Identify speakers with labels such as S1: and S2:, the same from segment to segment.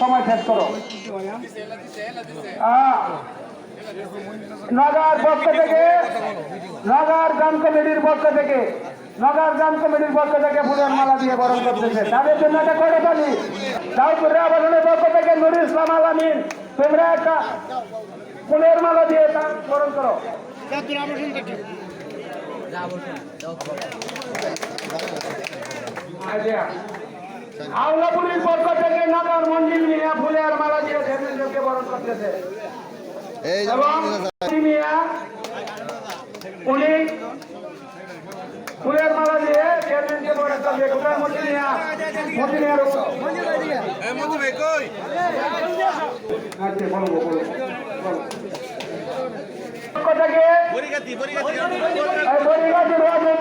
S1: সময় শেষ করো। নগর পক্ষ থেকে নগর গ্রাম কমিটির পক্ষ থেকে নগর গ্রাম কমিটির পক্ষ থেকে ফুলের মালা দিয়ে বরণ করতেছে। তাদের জন্য একটা করে পানি দাউদপুরের আবাসনের পক্ষ থেকে নুর ইসলাম আলামিন তোমরা একটা ফুলের মালা দিয়ে তা বরণ করো। আচ্ছা হাওলাপুরীর পক্ষ থেকে নগর মঞ্জিল মিয়া ফুলের মালা দিয়ে ধর্মেন্দ্রকে বরণ করতেছে। এবং মিয়া উনি ফুলের মালা দিয়ে চেয়ারম্যানকে বরণ করবে কোথায় মিয়া। আচ্ছা বলব বলব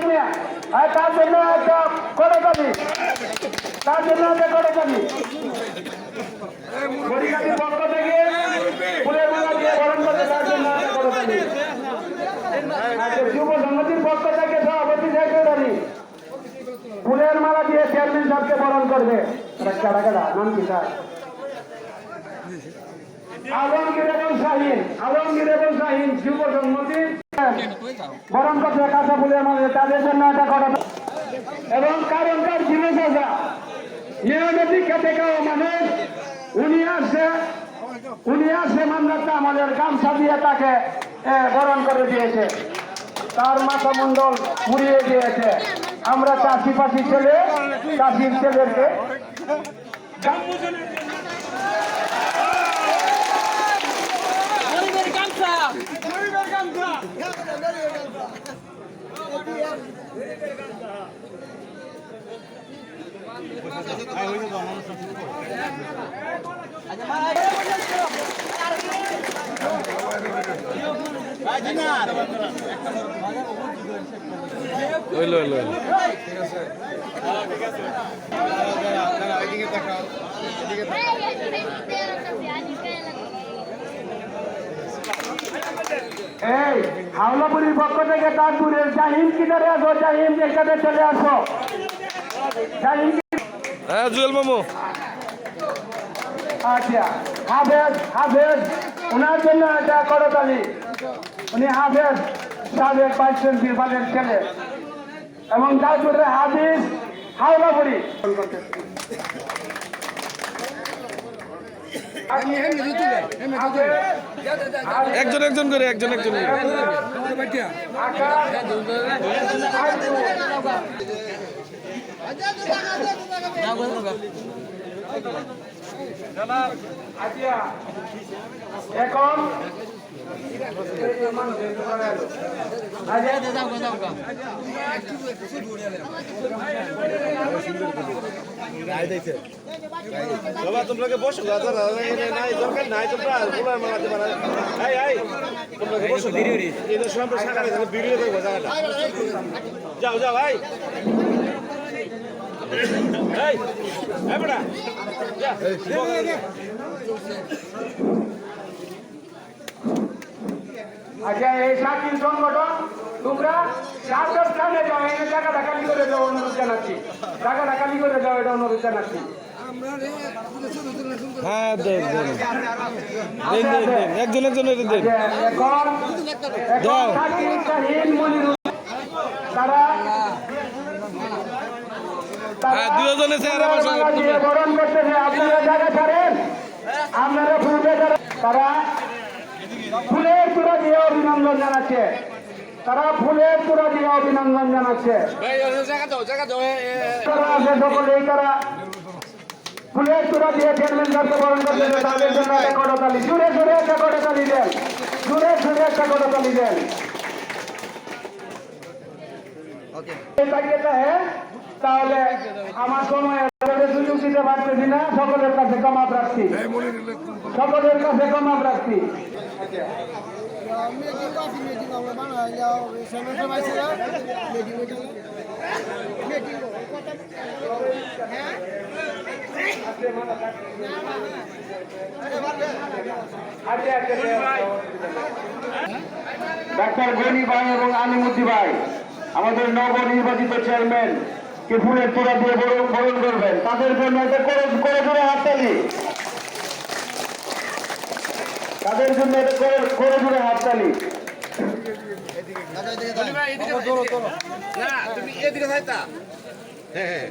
S1: মিয়া আর তার জন্য একটা করে যাবি তার জন্য একটা করে যাবি বরিগাছির পক্ষ থেকে ফুলের মালা দিয়ে বরণ করবে তার জন্য একটা করে আচ্ছা যুব সংগতির পক্ষ থেকে সভাপতি সেক্রেটারি ফুলের মালা দিয়ে চেয়ারম্যান সাহেবকে বরণ করবে কাটা কাটা নাম কি স্যার আলমগীর এবং শাহিন আলমগীর এবং শাহিন যুব সংগতি বরণ করছে কাঁচা ফুলের দিয়ে তাদের জন্য এটা করা এবং কারণকার জিনিস আছে? নিয়মিত খেতে খাওয়া মানুষ উনি আসছে উনি আসছে মান্নাতটা আমাদের গামছা দিয়ে তাকে বরণ করে দিয়েছে। তার মাথা মন্ডল মুড়িয়ে দিয়েছে। আমরা চাষি পাশি ছেলে চাষির ছেলেকে
S2: হইল
S1: এই হাওলাপুরির পক্ষ থেকে তাজপুরের জাহিন কিনারে আসো জাহিন এখানে চলে আসো।
S2: হ্যাঁ জুয়েল মামু।
S1: আচ্ছা হাফেজ হাফেজ ওনার জন্য এটা করতালি উনি হাফেজ সাবেক ভাইস প্রিন্সিপালের ছেলে। এবং তারপরে হাফিজ হাওলাপুরি।
S2: একজন একজন করে একজন একজন করে।
S1: আচ্ছা। এখন
S3: বাবা তোমরা বসো নাই দরকার নাই তোমরা ফুলার মালাতে পারা এই এই তোমরা বসো এটা সব সাকারে তাহলে ভিডিও করব জায়গাটা যাও যাও এই এই এই যা
S1: আচ্ছা এই সাকিল সংগঠন তোমরা সাতটা স্থানে যাও এই টাকাটা খালি করে যাও অনুরোধ জানাচ্ছি। টাকাটা খালি করে যাও এটা অনুরোধ জানাচ্ছি।
S2: হ্যাঁ দেন দেন। দেন দেন দেন। একজন একজন দেন
S1: যে এখন
S2: দাও।
S1: এখন সাকিল শাহিন মনিরুল তারা
S2: হ্যাঁ দুজনে চেহারা বসে
S1: বরণ করতেছে আপনারা জায়গা ছাড়েন আপনারা ফুলবে তারা ফুলের তুরা দিয়ে অভিনন্দন জানাচ্ছে। তারা ফুলের তুরা দিয়ে অভিনন্দন জানাচ্ছে।
S3: জায়গা দাও জায়গা দাও
S1: তারা আছে সকলেই তারা ফুলের তুরা দিয়ে চেয়ারম্যান সাহেবকে বরণ করতেছে তাদের জন্য একটা করতালি জুড়ে জুড়ে একটা করতালি দেন। জুড়ে জুড়ে একটা করতালি দেন। হ্যাঁ তাহলে আমার সময় সুযোগ দিতে পারতেছি না সকলের কাছে কমাপ রাখছি সকলের কাছে কমাপ রাখছি ডাক্তার গনি ভাই এবং আলিমুদ্দি ভাই আমাদের নবনির্বাচিত চেয়ারম্যান।
S2: কে ফুলের তোড়া দিয়ে বরণ বরণ করবেন? তাদের জন্য একটা করে করে জোরে হাততালি। তাদের জন্য এটা করে করে জোরে হাততালি।
S3: না তুমি এদিকে যাইতা। হ্যাঁ।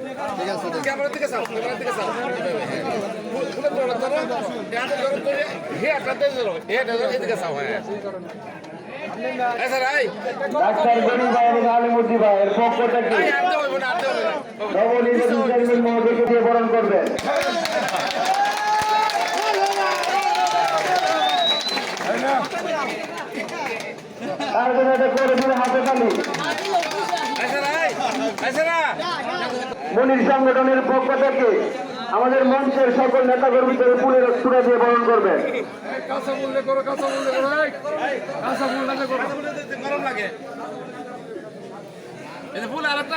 S2: ডাক্তার আলিমুদ্দি ভাইয়ের পক্ষ থেকে নবনির্বাচিত চেয়ারম্যান মহোদয়কে দিয়ে বরণ করবেন। তার জন্য এটা করে হাতে মনির সংগঠনের পক্ষ থেকে আমাদের মঞ্চের সকল নেতা কর্মীদের ফুলের তুলে দিয়ে বরণ করবেন।
S3: আর একটা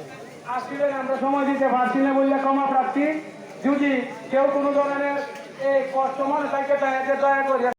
S2: আসছিলেন আমরা সময় দিতে পারছি না বললে ক্ষমা প্রাপ্তি যদি কেউ কোনো ধরনের এই কষ্ট মনে থাকে, তাহলে দয়া করে